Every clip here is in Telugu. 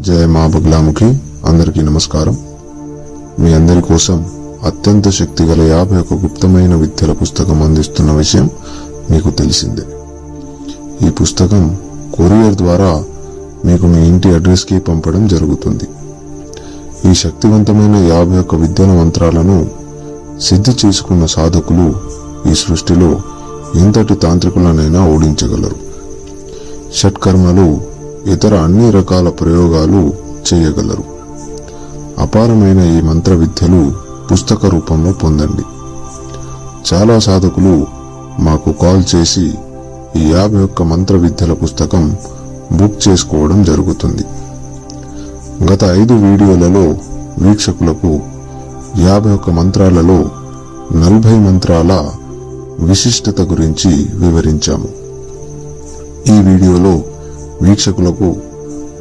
జయ మా బగ్లాముఖి అందరికీ నమస్కారం. మీ అందరి కోసం అత్యంత శక్తిగల యాభై ఒక గుప్తమైన విద్యల పుస్తకం అందిస్తున్న విషయం మీకు తెలిసిందే. ఈ పుస్తకం కొరియర్ ద్వారా మీకు మీ ఇంటి అడ్రస్కి పంపడం జరుగుతుంది. ఈ శక్తివంతమైన యాభై ఒక్క విద్యల మంత్రాలను సిద్ధి చేసుకున్న సాధకులు ఈ సృష్టిలో ఎంతటి తాంత్రికులనైనా ఓడించగలరు. షట్కర్మలు ఇతర అన్ని రకాల ప్రయోగాలు చేయగలరు. అపారమైన ఈ మంత్ర విద్యలు పుస్తక రూపంలో పొందండి. చాలా సాధకులు మాకు కాల్ చేసి ఈ యాభై ఒక్క మంత్ర విద్యల పుస్తకం బుక్ చేసుకోవడం జరుగుతుంది. గత ఐదు వీడియోలలో వీక్షకులకు యాభై ఒక్క మంత్రాలలో నలభై మంత్రాల విశిష్టత గురించి వివరించాము. ఈ వీడియోలో వీక్షకులకు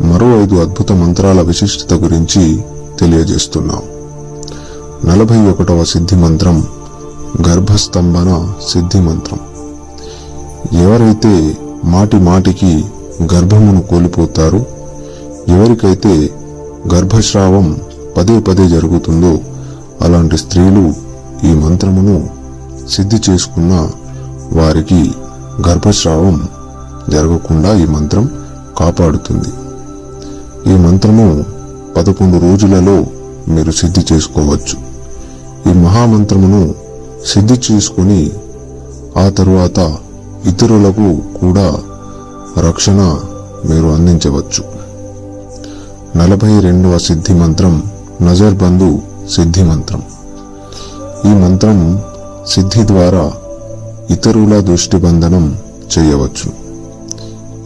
మరో ఐదు అద్భుత మంత్రాల విశిష్టత గురించి తెలియజేస్తున్నాం. నలభై ఒకటవ సిద్ధి మంత్రం గర్భస్తంభన సిద్ధి మంత్రం. ఎవరైతే మాటి మాటికి గర్భమును కోల్పోతారో ఎవరికైతే గర్భస్రావం పదే పదే జరుగుతుందో అలాంటి స్త్రీలు ఈ మంత్రమును సిద్ధి చేసుకున్న వారికి గర్భస్రావం జరగకుండా ఈ మంత్రం కాపాడుతుంది. ఈ మంత్రము పదకొండు రోజులలో మీరు సిద్ధి చేసుకోవచ్చు. ఈ మహామంత్రమును సిద్ధి చేసుకుని ఆ తరువాత ఇతరులకు కూడా రక్షణ మీరు అందించవచ్చు. నలభై రెండవ సిద్ధి మంత్రం నజర్బంధు సిద్ధి మంత్రం. ఈ మంత్రం సిద్ధి ద్వారా ఇతరుల దృష్టిబంధనం చేయవచ్చు.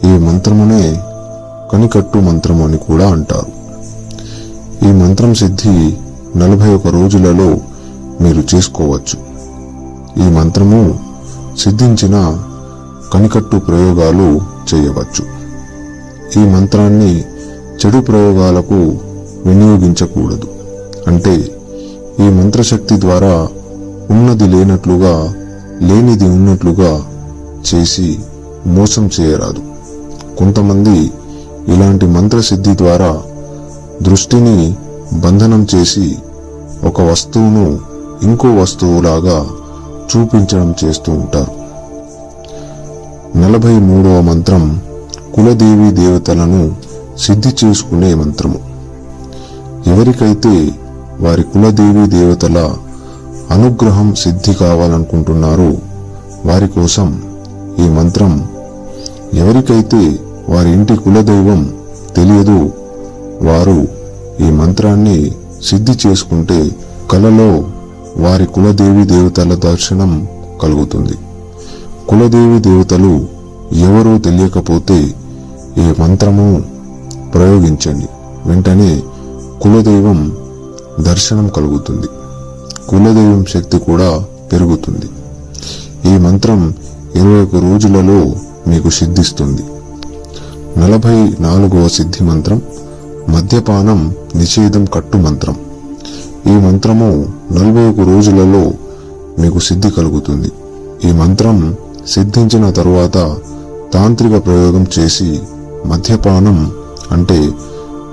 ఈ మంత్రమునే కనికట్టు మంత్రం అని కూడా అంటారు. ఈ మంత్రం సిద్ధి నలభై ఒక రోజులలో మీరు చేసుకోవచ్చు. ఈ మంత్రము సిద్ధించిన కనికట్టు ప్రయోగాలు చేయవచ్చు. ఈ మంత్రాన్ని చెడు ప్రయోగాలకు వినియోగించకూడదు. అంటే ఈ మంత్రశక్తి ద్వారా ఉన్నది లేనట్లుగా లేనిది ఉన్నట్లుగా చేసి మోసం చేయరాదు. కొంతమంది ఇలాంటి మంత్రసిద్ధి ద్వారా దృష్టిని బంధనం చేసి ఒక వస్తువును ఇంకో వస్తువులాగా చూపించడం చేస్తూ ఉంటారు. నలభై మూడవ మంత్రం కులదేవి దేవతలను సిద్ధి చేసుకునే మంత్రము. ఎవరికైతే వారి కులదేవి దేవతల అనుగ్రహం సిద్ధి కావాలనుకుంటున్నారో వారి కోసం ఈ మంత్రం ఎవరికైతే వారి ఇంటి కులదైవం తెలియదు. వారు ఈ మంత్రాన్ని సిద్ధి చేసుకుంటే కలలో వారి కులదేవి దేవతల దర్శనం కలుగుతుంది. కులదేవి దేవతలు ఎవరో తెలియకపోతే ఈ మంత్రము ప్రయోగించండి. వెంటనే కులదైవం దర్శనం కలుగుతుంది. కులదైవం శక్తి కూడా పెరుగుతుంది. ఈ మంత్రం ఇరవై ఒక రోజులలో మీకు సిద్ధిస్తుంది. నలభై నాలుగవ సిద్ధి మంత్రం మద్యపానం నిషేధం కట్టు మంత్రం. ఈ మంత్రము నలభై ఒక రోజులలో మీకు సిద్ధి కలుగుతుంది. ఈ మంత్రం సిద్ధించిన తరువాత తాంత్రిక ప్రయోగం చేసి మద్యపానం అంటే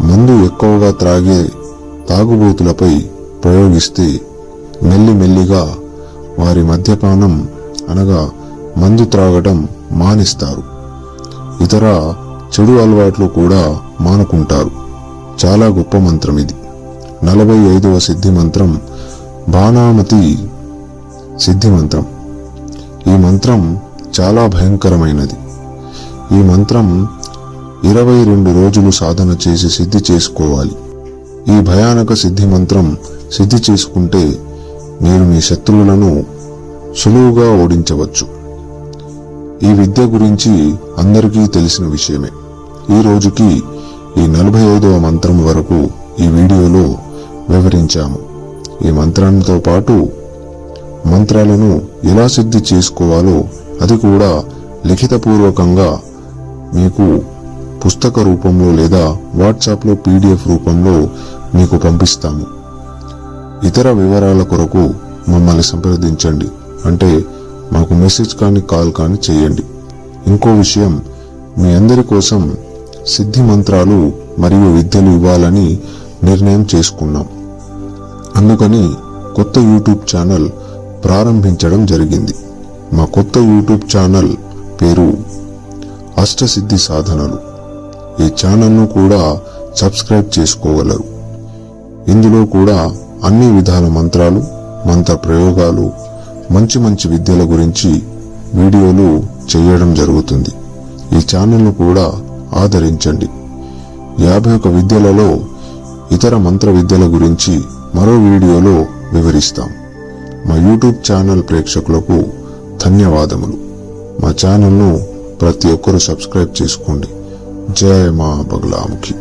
మందు ఎక్కువగా త్రాగే తాగుబోతులపై ప్రయోగిస్తే మెల్లిమెల్లిగా వారి మద్యపానం అనగా మందు త్రాగటం మానిస్తారు. ఇతర చెడు అలవాట్లు కూడా మానుకుంటారు. చాలా గొప్ప మంత్రం ఇది. నలభై ఐదవ సిద్ధి మంత్రం బాణామతి సిద్ధి మంత్రం. ఈ మంత్రం చాలా భయంకరమైనది. ఈ మంత్రం ఇరవై రెండు రోజులు సాధన చేసి సిద్ధి చేసుకోవాలి. ఈ భయానక సిద్ధి మంత్రం సిద్ధి చేసుకుంటే మీరు మీ శత్రువులను సులువుగా ఓడించవచ్చు. ఈ విద్య గురించి అందరికీ తెలిసిన విషయమే. ఈ రోజుకి ఈ నలభై ఐదవ మంత్రం వరకు ఈ వీడియోలో వివరించాము. ఈ మంత్రంతో పాటు మంత్రాలను ఎలా సిద్ధి చేసుకోవాలో అది కూడా లిఖితపూర్వకంగా మీకు పుస్తక రూపంలో లేదా వాట్సాప్లో పీడిఎఫ్ రూపంలో మీకు పంపిస్తాము. ఇతర వివరాల కొరకు మమ్మల్ని సంప్రదించండి. అంటే మాకు మెసేజ్ కానీ కాల్ కానీ చేయండి. ఇంకో విషయం మీ అందరి కోసం సిద్ధి మంత్రాలు మరియు విద్యలు ఇవ్వాలని నిర్ణయం చేసుకున్నాం. అందుకని కొత్త యూట్యూబ్ ఛానల్ ప్రారంభించడం జరిగింది. మా కొత్త యూట్యూబ్ ఛానల్ పేరు అష్టసిద్ధి సాధనలు. ఈ ఛానల్ను కూడా సబ్స్క్రైబ్ చేసుకోగలరు. ఇందులో కూడా అన్ని విధాల మంత్రాలు మంత్ర ప్రయోగాలు మంచి మంచి విద్యల గురించి వీడియోలు చేయడం జరుగుతుంది. ఈ ఛానల్ను కూడా ఆదరించండి. యాభై ఒక విద్యలలో ఇతర మంత్ర విద్యల గురించి మరో వీడియోలో వివరిస్తాం. మా యూట్యూబ్ ఛానల్ ప్రేక్షకులకు ధన్యవాదములు. మా ఛానల్ను ప్రతి ఒక్కరూ సబ్స్క్రైబ్ చేసుకోండి. జయ మా బగలాముఖి